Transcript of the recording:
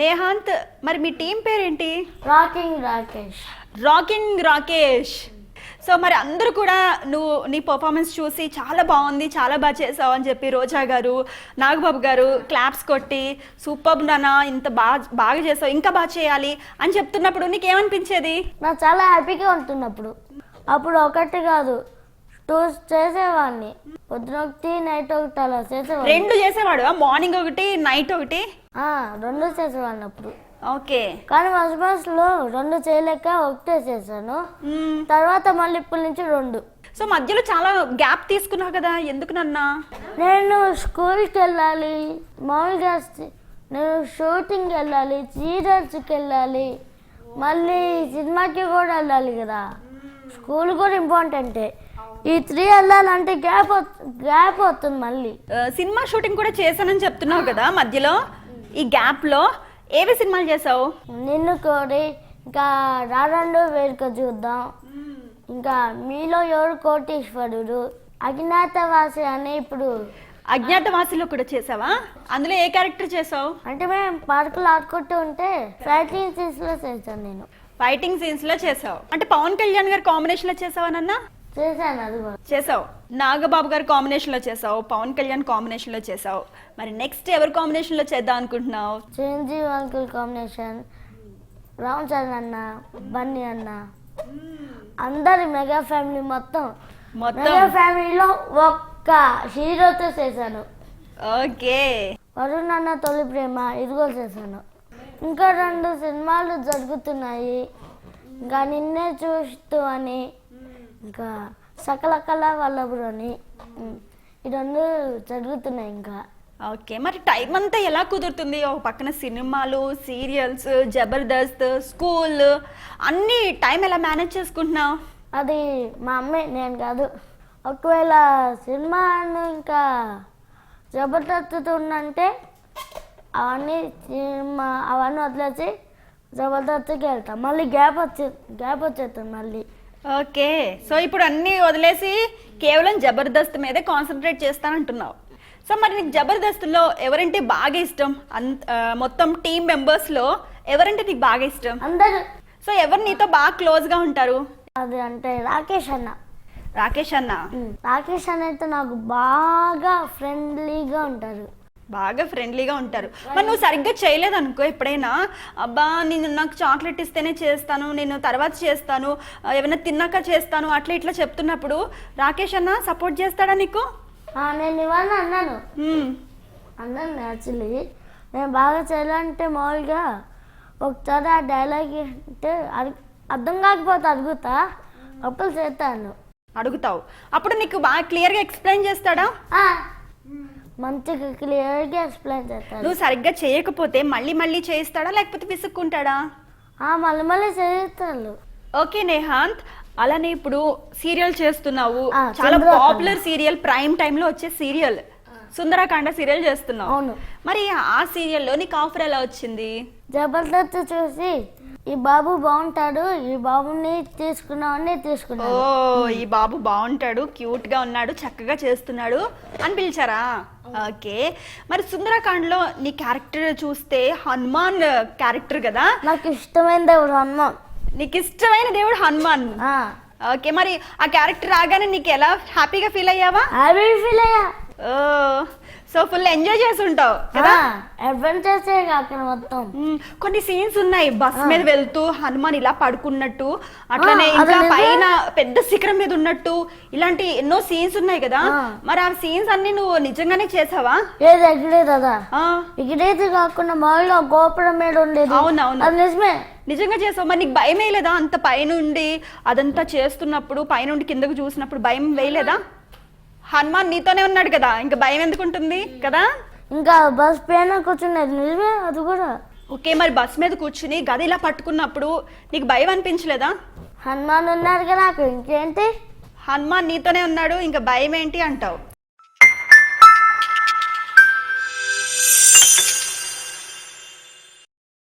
నేహాంత్ మరి మీ టీం పేరేంటి? Rocking Rakesh. Rocking Rakesh. So మరి అందరూ కూడా నువ్వు నీ పర్ఫార్మెన్స్ చూసి చాలా బాగుంది చాలా బాగా చేసావు అని చెప్పి రోజా గారు నాగబాబు గారు క్లాప్స్ కొట్టి సూపర్ నానా ఇంత బాగా బాగా చేసావు ఇంకా బాగా చేయాలి అని చెప్తున్నప్పుడు నీకేమనిపించేది? నాకు చాలా హ్యాపీగా ఉంటున్నప్పుడు. అప్పుడు ఒకటి కాదు టూ చేసేవాడిని. పొద్దున ఒకటి నైట్ ఒకటి అలా చేసేవాడిని. రెండు చేసేవాడు? మార్నింగ్ ఒకటి నైట్ ఒకటి? ఆ, రెండు చేసేవాడిని అప్పుడు. ఓకే. కానీ ఫస్ట్ బస్లో రెండు చేయలేక ఒకటే చేశాను. తర్వాత మళ్ళీ ఇప్పటి నుంచి రెండు. సో మధ్యలో చాలా గ్యాప్ తీసుకున్నావు కదా ఎందుకు నన్నా? నేను స్కూల్కి వెళ్ళాలి. మామూలుగా సి- నేను షూటింగ్కి వెళ్ళాలి సీరియల్స్కి వెళ్ళాలి. మళ్ళీ సినిమాకి కూడా వెళ్ళాలి కదా. స్కూల్ కూడా ఇంపార్టెంటే. ఈ త్రీ వెళ్ళాలంటే గ్యాప్ గ్యాప్ అవుతుంది మళ్ళీ. సినిమా షూటింగ్ కూడా చేశానని చెప్తున్నావు కదా మధ్యలో? ఈ గ్యాప్లో ఏవి సినిమాలు చేసావు నిన్ను కోరి ఇంకా రారండు వేడుక చూద్దాం. ఇంకా మీలో ఎవరు కోటీశ్వరుడు? అజ్ఞాతవాసి అని ఇప్పుడు. అజ్ఞాతవాసిలో కూడా చేసావా అందులో ఏ క్యారెక్టర్ చేసావు అంటే మేము పార్కులు ఆడుకుంటూ ఉంటే ఫైటింగ్ సీన్స్లో చేశాను నేను. ఫైటింగ్ సీన్స్లో చేసావు అంటే పవన్ కళ్యాణ్ గారి కాంబినేషన్లో చేసావా నాన్న? చేసావు. నాగబాబు గారి కాంబినేషన్లో చేసావు పవన్ కళ్యాణ్ కాంబినేషన్లో చేసావు. మరి నెక్స్ట్ ఎవరి కాంబినేషన్లో చేద్దాం అనుకుంటున్నావు? చిరంజీవి అంకుల్ కాంబినేషన్ రామ్ చరణ్ అన్న బన్నీ అన్న. అందరి మెగా ఫ్యామిలీ మొత్తం. మొత్తం? మెగా ఫ్యామిలీలో ఒక్క హీరోతో చేశాను. ఓకే. వరుణ్ అన్న తొలి ప్రేమ ఇదిగో చేశాను. ఇంకా రెండు సినిమాలు జరుగుతున్నాయి. ఇంకా నిన్నే చూస్తూ అని ఇంకా సకల కళ ఉమ్, ఈ రెండు జరుగుతున్నాయి ఇంకా. ఓకే మరి టైం అంతా ఎలా కుదురుతుంది? ఒక పక్కన సినిమాలు సీరియల్స్ జబర్దస్త్ స్కూల్ అన్ని టైం ఎలా మేనేజ్ చేసుకుంటున్నావు? అది మా అమ్మే నేను కాదు. ఒకవేళ సినిమాను ఇంకా జబర్దస్త్ ఉందంటే అవన్నీ సినిమా అవన్నీ వదిలేసి జబర్దస్త్కి వెళ్తాం. మళ్ళీ గ్యాప్ వచ్చే గ్యాప్ వచ్చేస్తుంది మళ్ళీ. ఓకే. సో ఇప్పుడు అన్ని వదిలేసి కేవలం జబర్దస్త్ మీదే కాన్సన్ట్రేట్ చేస్తానంటున్నావు. సో మరి నీకు జబర్దస్త్లో ఎవరంటే బాగా ఇష్టం? అంత మొత్తం టీం మెంబర్స్లో ఎవరంటే నీకు బాగా ఇష్టం? అందరు. సో ఎవరు నీతో బాగా క్లోజ్గా ఉంటారు? అది అంటే రాకేష్ అన్న. రాకేష్ అన్న? రాకేష్ అన్న అయితే నాకు బాగా ఫ్రెండ్లీగా ఉంటారు. బాగా ఫ్రెండ్లీగా ఉంటారు. మరి నువ్వు సరిగ్గా చేయలేదు అనుకో ఎప్పుడైనా అబ్బా నేను నాకు చాక్లెట్ ఇస్తేనే చేస్తాను నేను తర్వాత చేస్తాను ఏమైనా తిన్నాక చేస్తాను అట్లా ఇట్లా చెప్తున్నప్పుడు రాకేష్ అన్న సపోర్ట్ చేస్తాడా నీకు? నేను ఇవన్నీ అన్నాను. అన్నాను యాక్చువల్లీ నేను బాగా చేయాలంటే మామూలుగా ఒకసారి ఆ డైలాగ్ అంటే అర్థం కాకపోతే అడుగుతా అప్పులు చేస్తాను. అడుగుతావు. అప్పుడు నీకు బాగా క్లియర్గా ఎక్స్ప్లెయిన్ చేస్తాడా? మంచిగా క్లియర్గా ఎక్స్ప్లెయిన్ చేస్తాను నువ్వు సరిగ్గా చేయకపోతే మళ్ళీ మళ్ళీ చేయిస్తాడా లేకపోతే విసుక్కుంటాడా? ఆ, మళ్ళీ మళ్ళీ చేస్తాను ఓకే నేహాంత్ అలానే ఇప్పుడు సీరియల్ చేస్తున్నావు. చాలా. పాపులర్ సీరియల్ ప్రైమ్ టైంలో వచ్చే సీరియల్. సుందరకాండ సీరియల్ చేస్తున్నావు. మరి ఆ సీరియల్లో నీకు ఆఫర్ ఎలా వచ్చింది? జబర్దస్త్ చూసి ఈ బాబు బాగుంటాడు ఈ బాబుని తీసుకున్నామని ఓ తీసుకున్నాను ఈ బాబు బాగుంటాడు క్యూట్గా ఉన్నాడు చక్కగా చేస్తున్నాడు అని పిలిచారా? ఓకే. మరి సుందరకాండలో నీ క్యారెక్టర్ చూస్తే హనుమాన్ క్యారెక్టర్ కదా? నాకు ఇష్టమైన దేవుడు హనుమాన్. నీకు ఇష్టమైన దేవుడు హనుమాన్. ఓకే మరి ఆ క్యారెక్టర్ రాగానే నీకు ఎలా హ్యాపీగా ఫీల్ అయ్యావా? హ్యాపీ ఫీల్ అయ్యా. ఓ సో ఫుల్ ఎంజాయ్ చేసి ఉంటావు కదా అడ్వెంచర్సే మొత్తం. కొన్ని సీన్స్ ఉన్నాయి బస్ మీద వెళ్తూ హనుమాన్ ఇలా పడుకున్నట్టు అట్లనే ఇంకా. పైన పెద్ద శిఖరం మీద ఉన్నట్టు ఇలాంటి ఎన్నో సీన్స్ ఉన్నాయి కదా. మరి ఆ సీన్స్ అన్ని నువ్వు నిజంగానే చేసావా? ఎక్కడే కదా ఇక్కడైతే కాకుండా మామూలుగా గోపురం మీద ఉండేది. అవునవును. నిజమే. నిజంగా చేసావు. మరి నీకు భయం వేయలేదా అంత పైనుండి అదంతా చేస్తున్నప్పుడు పైనుండి కిందకు చూసినప్పుడు భయం వేయలేదా? హనుమాన్ నీతోనే ఉన్నాడు కదా ఇంకా భయం ఎందుకు ఉంటుంది కదా? ఇంకా బస్ పైన కూర్చున్నది నిజమే అది కూడా. ఓకే మరి బస్ మీద కూర్చుని గది ఇలా పట్టుకున్నప్పుడు నీకు భయం అనిపించలేదా? హనుమాన్ ఉన్నారు కదా నాకు ఇంకేంటి? హనుమాన్ నీతోనే ఉన్నాడు ఇంకా భయం ఏంటి అంటావు?